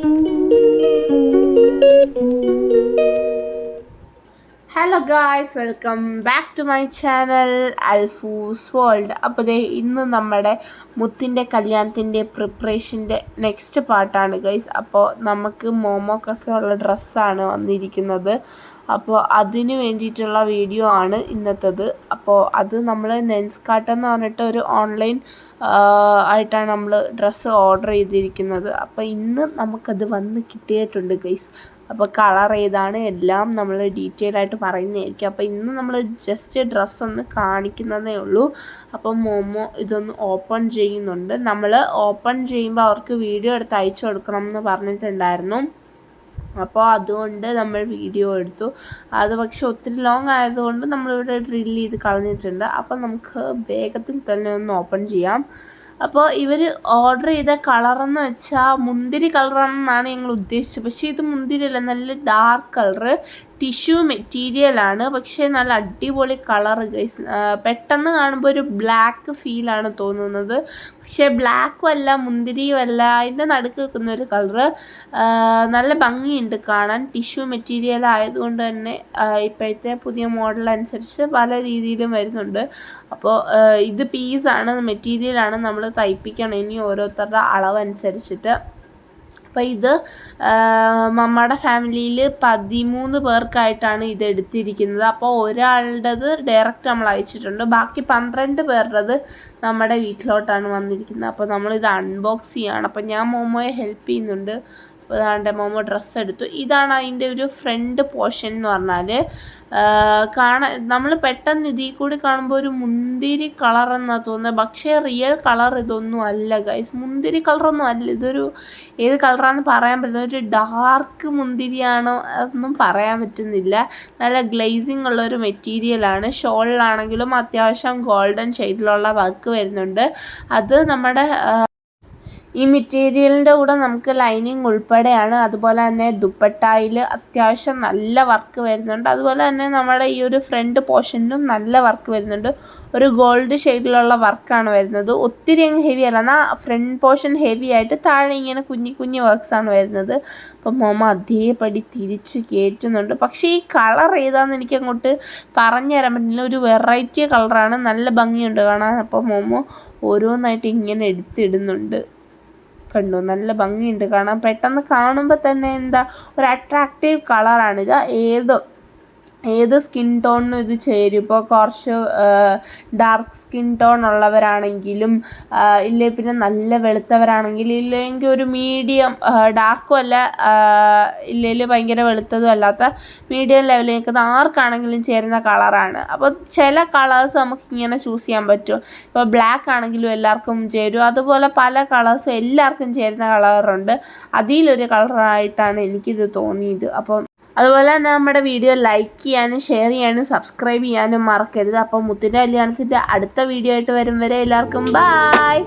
thank you. Hello guys welcome back to my channel Alfoos world അപ്പോൾ ദേ ഇന്ന് നമ്മുടെ മുത്തിന്റെ കല്യാണത്തിന്റെ പ്രിപ്പറേഷന്റെ നെക്സ്റ്റ് പാർട്ടാണ് ഗൈസ് അപ്പോൾ നമുക്ക് മോമോക്കൊക്കെ ഉള്ള ഡ്രസ്സാണ് വന്നിരിക്കുന്നത്. അപ്പോൾ അതിന് വേണ്ടിയിട്ടുള്ള വീഡിയോ ആണ് ഇന്നത്തത്. അപ്പോൾ അത് നമ്മൾ നെൻസ് കാട്ട് എന്ന് പറഞ്ഞിട്ട് ഒരു ഓൺലൈൻ ആയിട്ടാണ് നമ്മൾ ഡ്രസ്സ് ഓർഡർ ചെയ്തിരിക്കുന്നത്. അപ്പോൾ ഇന്ന് നമുക്കത് വന്ന് കിട്ടിയിട്ടുണ്ട് ഗൈസ് അപ്പോൾ കളർ ഏതാണ് എല്ലാം നമ്മൾ ഡീറ്റെയിൽ ആയിട്ട് പറയുന്നതായിരിക്കും. അപ്പോൾ ഇന്ന് നമ്മൾ ജസ്റ്റ് ഡ്രസ്സ് ഒന്ന് കാണിക്കുന്നതേ ഉള്ളൂ. അപ്പോൾ മോമോ ഇതൊന്ന് ഓപ്പൺ ചെയ്യുന്നുണ്ട്. നമ്മൾ ഓപ്പൺ ചെയ്യുമ്പോൾ അവർക്ക് വീഡിയോ എടുത്ത് അയച്ചു കൊടുക്കണം എന്ന് പറഞ്ഞിട്ടുണ്ടായിരുന്നു. അപ്പോൾ അതുകൊണ്ട് നമ്മൾ വീഡിയോ എടുത്തു. അത് പക്ഷെ ഒത്തിരി ലോങ് ആയതുകൊണ്ട് നമ്മളിവിടെ ഡ്രില്ല് ചെയ്ത് കളഞ്ഞിട്ടുണ്ട്. അപ്പം നമുക്ക് വേഗത്തിൽ തന്നെ ഒന്ന് ഓപ്പൺ ചെയ്യാം. അപ്പോൾ ഇവർ ഓർഡർ ചെയ്ത കളറെന്ന് വെച്ചാൽ മുന്തിരി കളറാണെന്നാണ് ഞങ്ങൾ ഉദ്ദേശിച്ചത്. പക്ഷേ ഇത് മുന്തിരിയല്ല നല്ല ഡാർക്ക് കളറ് ടിഷ്യൂ മെറ്റീരിയലാണ് പക്ഷേ നല്ല അടിപൊളി കളർ ഗൈസ് പെട്ടെന്ന് കാണുമ്പോൾ ഒരു ബ്ലാക്ക് ഫീലാണ് തോന്നുന്നത്. പക്ഷേ ബ്ലാക്കും അല്ല മുന്തിരിയും അല്ല അതിന്റെ നടുക്ക് നിൽക്കുന്ന ഒരു കളറ് നല്ല ഭംഗിയുണ്ട് കാണാൻ. ടിഷ്യൂ മെറ്റീരിയൽ ആയതുകൊണ്ട് തന്നെ ഇപ്പോഴത്തെ പുതിയ മോഡൽ അനുസരിച്ച് പല രീതിയിലും വരുന്നുണ്ട്. അപ്പോൾ ഇത് പീസാണ് മെറ്റീരിയലാണ് നമ്മൾ തയ്പ്പിക്കണം. ഇനി ഓരോരുത്തരുടെ അളവനുസരിച്ചിട്ട്. അപ്പോൾ ഇത് മമ്മയുടെ ഫാമിലിയിൽ പതിമൂന്ന് പേർക്കായിട്ടാണ് ഇത് എടുത്തിരിക്കുന്നത്. അപ്പോൾ ഒരാളുടേത് ഡയറക്റ്റ് നമ്മൾ അയച്ചിട്ടുണ്ട്. ബാക്കി പന്ത്രണ്ട് പേരുടേത് നമ്മുടെ വീട്ടിലോട്ടാണ് വന്നിരിക്കുന്നത്. അപ്പോൾ നമ്മളിത് അൺബോക്സ് ചെയ്യുകയാണ് അപ്പോൾ ഞാൻ മോമോയെ ഹെൽപ്പ് ചെയ്യുന്നുണ്ട്. അതാണ്ട് മോമോ ഡ്രസ്സ് എടുത്തു. ഇതാണ് അതിന്റെ ഒരു ഫ്രണ്ട് പോർഷൻ എന്ന് പറഞ്ഞാൽ കാണാൻ നമ്മൾ പെട്ടെന്ന് ഇതിൽ കൂടി കാണുമ്പോൾ ഒരു മുന്തിരി കളർ എന്നാണ് തോന്നുന്നത് പക്ഷേ റിയൽ കളർ ഇതൊന്നും അല്ല ഗൈസ് മുന്തിരി കളറൊന്നും അല്ല. ഇതൊരു ഏത് കളറാണെന്ന് പറയാൻ പറ്റുന്ന ഒരു ഡാർക്ക് മുന്തിരിയാണോ അതൊന്നും പറയാൻ പറ്റുന്നില്ല. നല്ല ഗ്ലേസിങ് ഉള്ള ഒരു മെറ്റീരിയലാണ് ഷോളിലാണെങ്കിലും അത്യാവശ്യം ഗോൾഡൻ ഷെയ്ഡിലുള്ള വർക്ക് വരുന്നുണ്ട്. അത് നമ്മുടെ ഈ മെറ്റീരിയലിന്റെ കൂടെ നമുക്ക് ലൈനിങ് ഉൾപ്പെടെയാണ്. അതുപോലെ തന്നെ ദുപ്പട്ടായിൽ അത്യാവശ്യം നല്ല വർക്ക് വരുന്നുണ്ട്. അതുപോലെ തന്നെ നമ്മുടെ ഈ ഒരു ഫ്രണ്ട് പോർഷനിലും നല്ല വർക്ക് വരുന്നുണ്ട്. ഒരു ഗോൾഡ് ഷെയ്ഡിലുള്ള വർക്കാണ് വരുന്നത്. ഒത്തിരി അങ്ങ് ഹെവി അല്ല. എന്നാൽ ഫ്രണ്ട് പോർഷൻ ഹെവി ആയിട്ട് താഴെ ഇങ്ങനെ കുഞ്ഞി കുഞ്ഞി വർക്ക്സാണ് വരുന്നത്. അപ്പം മോമ അതേപടി തിരിച്ച് കയറ്റുന്നുണ്ട് പക്ഷേ ഈ കളർ ഏതാണെന്ന് എനിക്ക് അങ്ങോട്ട് പറഞ്ഞു തരാൻ പറ്റില്ല. ഒരു വെറൈറ്റി കളറാണ് നല്ല ഭംഗിയുണ്ട് കാണാൻ. അപ്പോൾ മോമോ ഓരോന്നായിട്ട് ഇങ്ങനെ എടുത്തിടുന്നുണ്ട്. കണ്ടു. നല്ല ഭംഗിയുണ്ട് കാണാൻ. പെട്ടെന്ന് കാണുമ്പോൾ തന്നെ എന്താ ഒരു അട്രാക്റ്റീവ് ഇത് ഏത് ഏത് സ്കിൻ ടോണിനും ഇത് ചേരും? ഇപ്പോൾ കുറച്ച് ഡാർക്ക് സ്കിൻ ടോൺ ഉള്ളവരാണെങ്കിലും ഇല്ലേ പിന്നെ നല്ല വെളുത്തവരാണെങ്കിൽ ഇല്ലെങ്കിൽ ഒരു മീഡിയം ഡാർക്കും അല്ല ഇല്ലെങ്കിൽ ഭയങ്കര വെളുത്തതും അല്ലാത്ത മീഡിയം ലെവലിൽ നിൽക്കുന്ന ആർക്കാണെങ്കിലും ചേരുന്ന കളറാണ്. അപ്പോൾ ചില കളേഴ്സ് നമുക്ക് ഇങ്ങനെ ചൂസ് ചെയ്യാൻ പറ്റും. ഇപ്പോൾ ബ്ലാക്ക് ആണെങ്കിലും എല്ലാവർക്കും ചേരും. അതുപോലെ പല കളേഴ്സും എല്ലാവർക്കും ചേരുന്ന കളറുണ്ട്. അതിലൊരു കളറായിട്ടാണ് എനിക്കിത് തോന്നിയത്. അപ്പോൾ അതുപോലെ തന്നെ നമ്മുടെ വീഡിയോ ലൈക്ക് ചെയ്യാനും ഷെയർ ചെയ്യാനും സബ്സ്ക്രൈബ് ചെയ്യാനും മറക്കരുത്. അപ്പോൾ മുത്തിന്റെ കല്യാണത്തിന്റെ അടുത്ത വീഡിയോ ആയിട്ട് വരും വരെ എല്ലാവർക്കും ബായ്